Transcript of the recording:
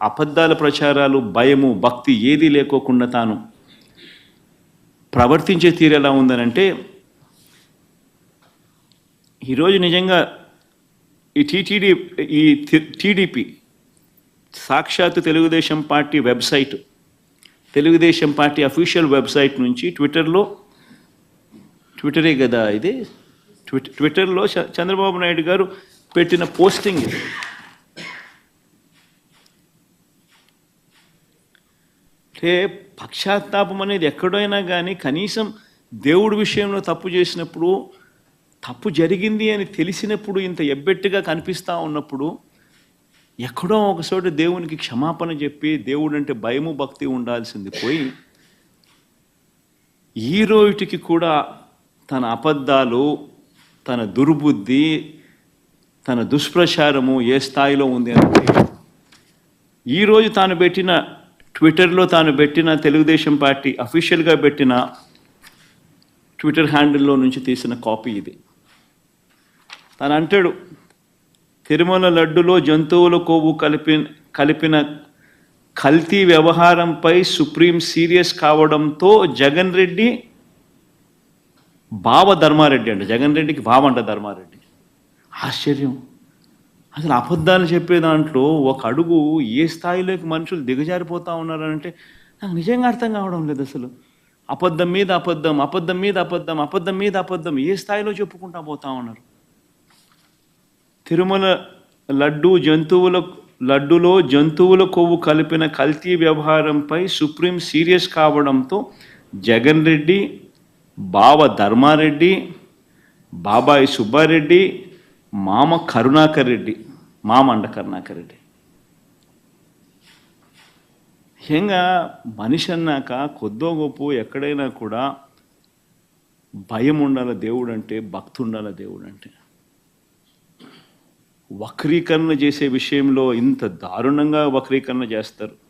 అబద్ధాల ప్రచారాలు భయము భక్తి ఏది లేకోకుండా తాను ప్రవర్తించే తీరు ఎలా ఉందనంటే ఈరోజు నిజంగా ఈ టీటీడీ ఈ టీడీపీ సాక్షాత్తు Telugudesam party website Telugudesam party official website నుంచి ట్విట్టర్లో ట్విట్టరే కదా ఇది? ట్విట్ ట్విట్టర్లో చ- చంద్రబాబు నాయుడు గారు పెట్టిన పోస్టింగ్ ఇది. అంటే పక్షాత్తాపం అనేది ఎక్కడైనా కానీ కనీసం దేవుడి విషయంలో తప్పు చేసినప్పుడు తప్పు జరిగింది అని తెలిసినప్పుడు ఇంత ఎబ్బెట్టుగా కనిపిస్తూ ఉన్నప్పుడు ఎక్కడో ఒకచోట దేవునికి క్షమాపణ చెప్పి దేవుడు అంటే భయము భక్తి ఉండాల్సింది పోయి ఈ రోజుటికి కూడా తన అబద్ధాలు తన దుర్బుద్ధి తన దుష్ప్రచారము ఏ స్థాయిలో ఉంది అంటే ఈరోజు తాను పెట్టిన ట్విట్టర్లో తాను పెట్టిన తెలుగుదేశం పార్టీ అఫీషియల్గా పెట్టిన ట్విట్టర్ హ్యాండిల్లో నుంచి తీసిన కాపీ ఇది. తాను అంటాడు తిరుమల లడ్డులో జంతువుల కొవ్వు కలిపి కలిపిన కల్తీ వ్యవహారంపై సుప్రీం సీరియస్ కావడంతో జగన్ రెడ్డి బావ ధర్మారెడ్డి అంట. జగన్ రెడ్డికి బావ అంట ధర్మారెడ్డి. ఆశ్చర్యం. అసలు అబద్ధాలు చెప్పే దాంట్లో ఒక అడుగు ఏ స్థాయిలోకి మనుషులు దిగజారిపోతా ఉన్నారంటే నాకు నిజంగా అర్థం కావడం లేదు అసలు. అబద్ధం మీద అబద్ధం అబద్ధం మీద అబద్ధం అబద్ధం మీద అబద్ధం ఏ స్థాయిలో చెప్పుకుంటా పోతా ఉన్నారు? తిరుమల లడ్డు జంతువుల లడ్డులో జంతువుల కొవ్వు కలిపిన కల్తీ వ్యవహారంపై సుప్రీం సీరియస్ కావడంతో జగన్ రెడ్డి బావ ధర్మారెడ్డి బాబాయి సుబ్బారెడ్డి మామ కరుణాకర్ రెడ్డి మామ అండ కరుణాకర్ రెడ్డి. ముఖ్యంగా మనిషి అన్నాక కొద్దో గొప్ప ఎక్కడైనా కూడా భయం ఉండాల దేవుడు అంటే భక్తి ఉండాల దేవుడు అంటే వక్రీకరణ చేసే విషయంలో ఇంత దారుణంగా వక్రీకరణ చేస్తారు.